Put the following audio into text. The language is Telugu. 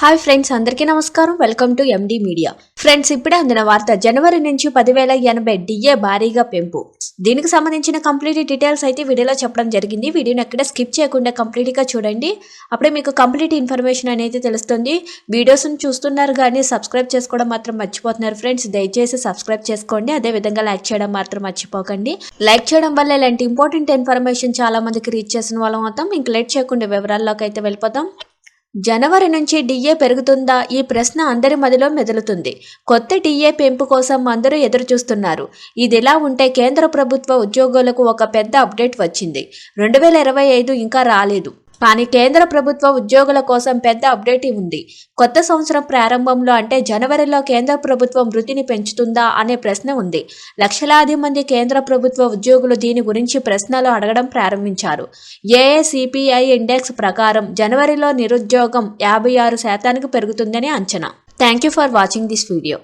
హాయ్ ఫ్రెండ్స్ అందరికీ నమస్కారం. Welcome to MD media friends ఇప్పుడే అందిన వార్త జనవరి నుంచి పదివేల ఎనభై డిఏ భారీగా పెంపు. దీనికి సంబంధించిన కంప్లీట్ డీటెయిల్స్ అయితే వీడియోలో చెప్పడం జరిగింది. వీడియోని ఎక్కడ స్కిప్ చేయకుండా కంప్లీట్గా చూడండి. అప్పుడే మీకు కంప్లీట్ ఇన్ఫర్మేషన్ అనేది తెలుస్తుంది. వీడియోస్ని చూస్తున్నారు కానీ సబ్స్క్రైబ్ చేసుకోవడం మాత్రం మర్చిపోతున్నారు ఫ్రెండ్స్ దయచేసి సబ్స్క్రైబ్ చేసుకోండి. అదే విధంగా లైక్ చేయడం మాత్రం మర్చిపోకండి. లైక్ చేయడం వల్ల ఇలాంటి ఇంపార్టెంట్ ఇన్ఫర్మేషన్ చాలా మందికి రీచ్ చేసిన వాళ్ళం అవుతాం. ఇంక లేట్ చేయకుండా వివరాల్లోకి అయితే వెళ్ళిపోతాం. జనవరి నుంచి డిఏ పెరుగుతుందా? ఈ ప్రశ్న అందరి మదిలో మెదులుతుంది. కొత్త డిఏ పెంపు కోసం అందరూ ఎదురుచూస్తున్నారు. ఇదిలా ఉంటే కేంద్ర ప్రభుత్వ ఉద్యోగులకు ఒక పెద్ద అప్డేట్ వచ్చింది. రెండు వేల ఇరవై ఐదు ఇంకా రాలేదు. కానీ కేంద్ర ప్రభుత్వ ఉద్యోగుల కోసం పెద్ద అప్డేట్ ఉంది. కొత్త సంవత్సరం ప్రారంభంలో అంటే జనవరిలో కేంద్ర ప్రభుత్వం వృత్తిని పెంచుతుందా అనే ప్రశ్న ఉంది. లక్షలాది మంది కేంద్ర ప్రభుత్వ ఉద్యోగులు దీని గురించి ప్రశ్నలు అడగడం ప్రారంభించారు. ఏఏసిపిఐ ఇండెక్స్ ప్రకారం జనవరిలో నిరుద్యోగం యాభై ఆరు శాతానికి పెరుగుతుందని అంచనా. Thank you for watching this video.